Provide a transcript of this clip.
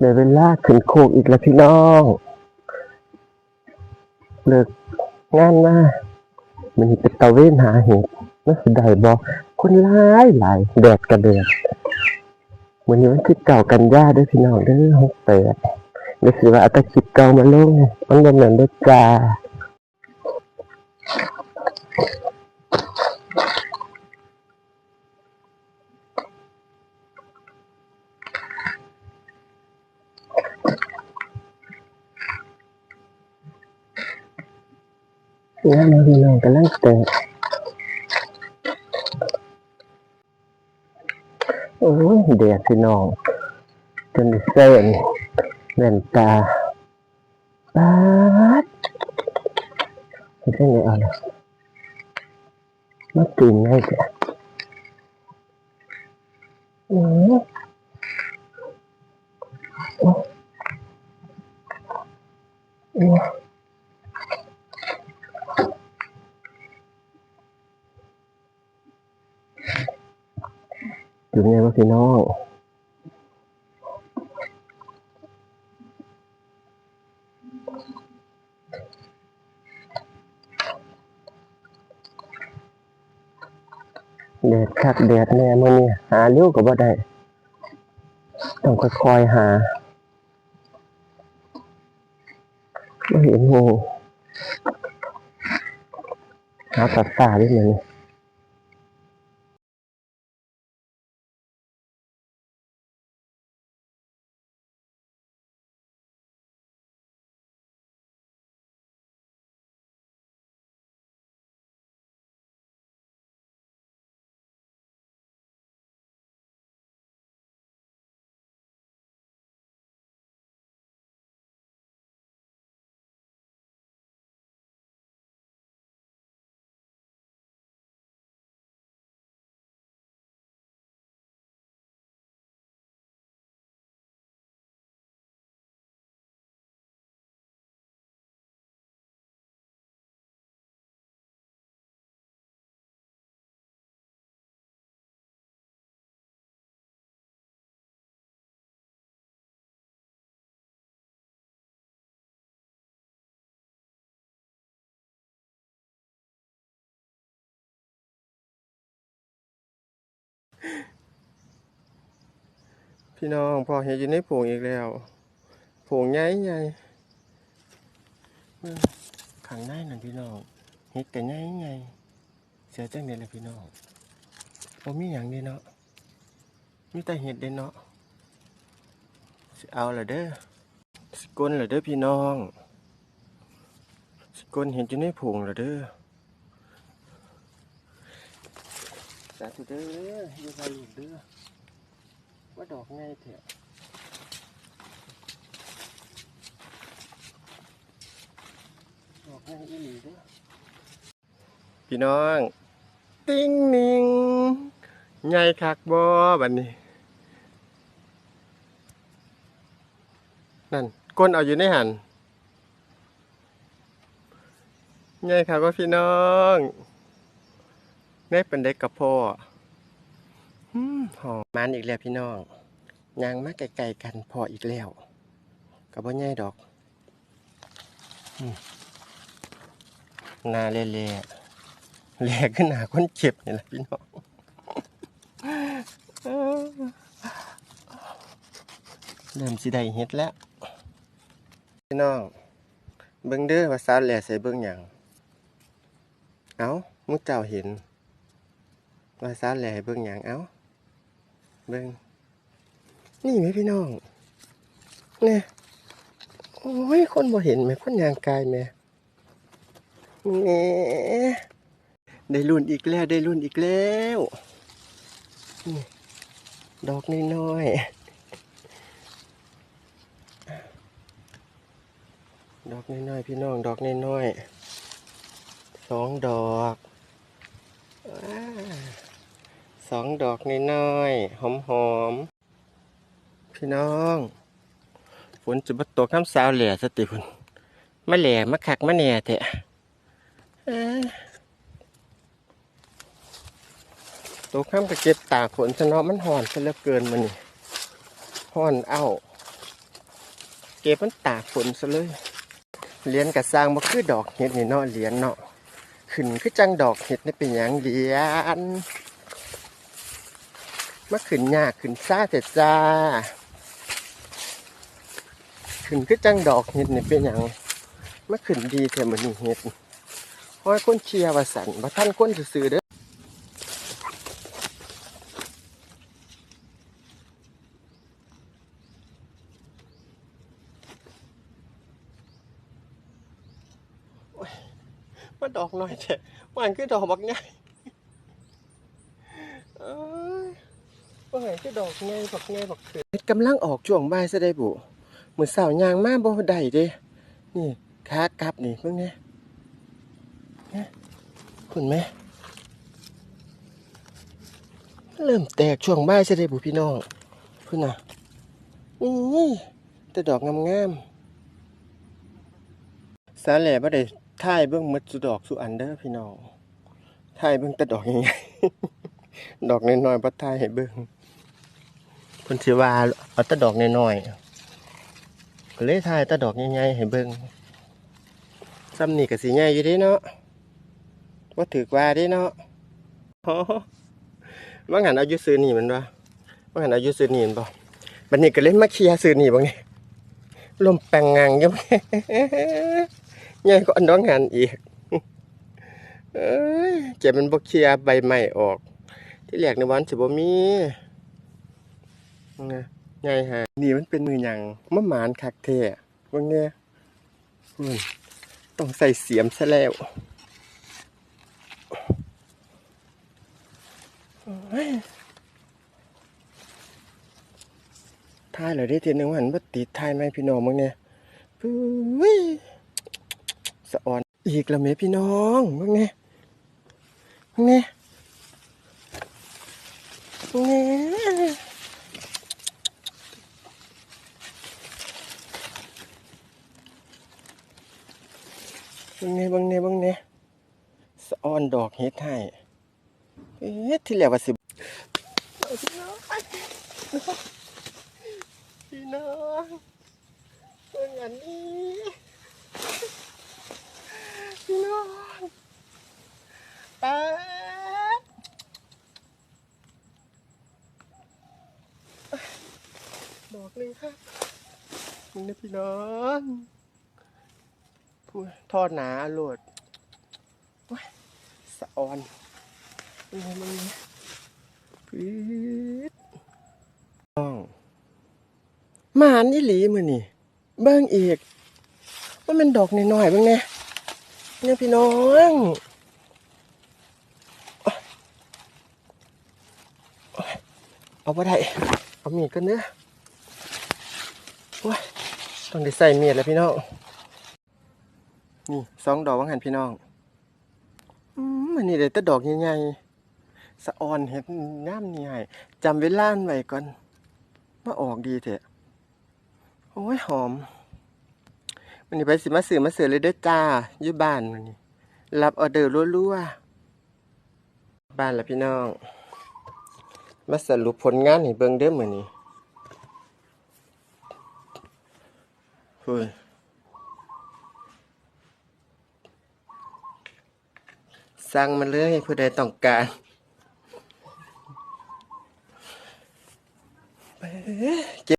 เดี๋ยวเวลาขึ้นโคกอีกแล้วพี่น้องเลิกงานมามันเป็นตะเวนหาเห็ดน่าเสียดายบอกคนหลายหลายแดดกระเดือดวันนี้วันที่เก่ากันยาด้วยพี่น้องเด้อหกแปดเดี๋ยวสิว่าอาตะคลิปเก่ามาลงมันบ่แม่นด้อจ้า นมาพี่น้องกำลังแต่โอ้ยเดดพี่น้องจนเส้นแว่นตาปาดเส้นไหนเอาเลยมาตีนให้แกะอืมโอ้โอ้ ตื่นไงวะพี่น้องแดดคักแดดแน่มื่อนี้หาเร็วก็บ่ได้ ต้องค่อยๆหาไม่เห็นงูหาตัดตาได้เลย พี่น้องพอเห็นอยู่ในผงอีกแล้วผงใหญ่ใหญ่ขังในนั่นพี่น้องเห็ดกันใหญ่ใหญ่เสียจังเด็ดเลยพี่น้องผมมีอย่างเดีเนาะมีแต่เห็ดเด่นเนาะสิเอาละเด้อสกุลละเด้อพี่น้องสกุลเห็นอยู่ในผงละเด้อ สาธุเด้ออย่าไปหลุดเด้อว่าดอกง่ายเถอะดอกง่ายอีหลีเด้อพี่น้อง ติ้งนิงใหญ่คักบ่บัดนี้ นั่นก้นเอาอยู่ในหันใหญ่คักว่าพี่น้อง ได้เป็นเด็กกับพ่อหอมมันอีกแล้วพี่น้องยางมาไกลๆกันพออีกแล้วกับว่าง่ายดอกนาเละๆแหลกขึ้นหนาคนเจ็บนี่แหละพี่น้องเริ่มสิได้เฮ็ดแล้ว พี่น้องเบิ่งเด้อว่าสาวแหล่ใส่เบิ่งหยังเอ้ามุกเจ้าเห็น ว่าสาแหล่เบิ่งหยังเอ้า เบิ่งนี่ไหมพี่น้องเนี่ยโอ้ย คนบ่เห็นไหมคนยางกายไหมแหมได้รุ่นอีกแล้วได้รุ่นอีกแล้วนี่ดอกน้อยๆดอกน้อยๆพี่น้อง ดอกน้อยๆสองดอกว้า สองดอกน้อยๆหอมๆพี่น้องฝนจะมาตกข้ามสาวแหล่สติพุ่นมาแหล่มาคักมาแหน่เถอะตกข้ามกระเก็บตากฝนซะนาะมันห่อนซะเหลือเกินมันนี่ห่อนเอ้าเก็บมันตากฝนซะเลยเหรียญกระสร้างบ่คือดอกเห็ดนี่เนาะเหรียญเนาะขึ้นคือจังดอกเห็ดนี่เป็นหยังเหรียญ มาขึ้นยากขึ้นซ่าแต่จ้า ขึ้นคือจังดอกเห็ดนี่เป็นหยังมาขึ้นดีแต่มันนี่เห็ดเพราะคนเชียร์ว่าสันว่าท่านคนซื่อเด้อว่าดอกน้อยแท้ว่าหันคือดอกบักใหญ่เอ้ย ว่าหันคือดอกใหญ่บักใหญ่บักเขือเฮ็ดกำลังออกช่วงบ่ายซะได้บุเหมือเช้ายางมาบ่ได้เด้ นี่ขากลับนี่เพิ่งเนี่ยนี่ยคุณแม่เริ่มแตกช่วงบ่ายซะได้บุพี่น้องพุ่นน่ะนี่แต่ดอกงามๆสาแหล่บ่ได้ถ่ายเบิ่งหมดสุดอกสุอันเด้อพี่น้องถ่ายเบิ่งแต่ดอกใหญ่ๆดอกน้อยๆบ่ถ่ายให้เบิ่ง พิ่นสิว่าเอาต่ดอกน้อยๆก็เลยถ่ายต่ดอกใหญ่ๆให้เบิ่งซ้ำนี่ก็สิใหญ่อยู่เด้เนาะบ่าถือว่าเด้เนาะโอ้ว่างั้นเอายู่ซื้อนี่มันบ่ว่างั้นเอายู่ซื้อนี่มันบ่บัดนี้ก็เลยมาเคลียซื้อนี่บ่ไงลมแปงงังยู่ใหญ่กว่าอันน้องหันอีกเอ้ยเจ็บมันบกเคลียใบใหม่ออก ที่แรกในวันสิบ่มี นะใหญ่ฮะนี่มันเป็นมือหยังมะหมานคักแท้ว่าไงอืมต้องใส่เสียมซะแล้วโอ้ยทายเลยได้ทีนึงว่าหันบ่ติดทายไหมพี่น้องมึงเนี่ยปุ้ยสะออนอีกล้วแม่พี่น้องมึงเนี่ยมึงเนี่ยมึงเนี่ย มึงเนี่ยมึงเนี่ยมึงเนี่ยสะออนดอกเฮ็ดให้เอ๊ะที่แล้วว่าสิพี่น้องพี่น้องเพิ่งอันนี้พี่น้องไปบอกเลยครับมึงนะพี่น้อง ทอดหนาโหลดโอ้ยสะออนมึงไงมึงไงพีดน้องหมานี่หลีมือนี่เบิ้งอีกว่ามันดอกน้อยๆบ้างเนี่ยเนี่ยพี่น้องเอาไปได้ เอามีดกันเนื้อะต้องได้ใส่มีดแล้วพี่น้อง นี่สองดอกวังหันพี่น้องอืมอันนี้เดี๋ยวแต่ดอกใหญ่ๆสะออนเห็ดงามนี่ให้จำเวลาไว้ก่อนมาออกดีเถอะโอ้ยหอมวันนี้ไปสิมาสื่อมาเสือเลยเด้อจ้าอยู่บ้านวันนี้ รับออเดอร์รัวๆบ้านละพี่น้อง มาสรุปผลงานให้เบิ่งเด้อมื้อนี้เฮ้ย สั่งมาเลยผู้ใดต้องการเก็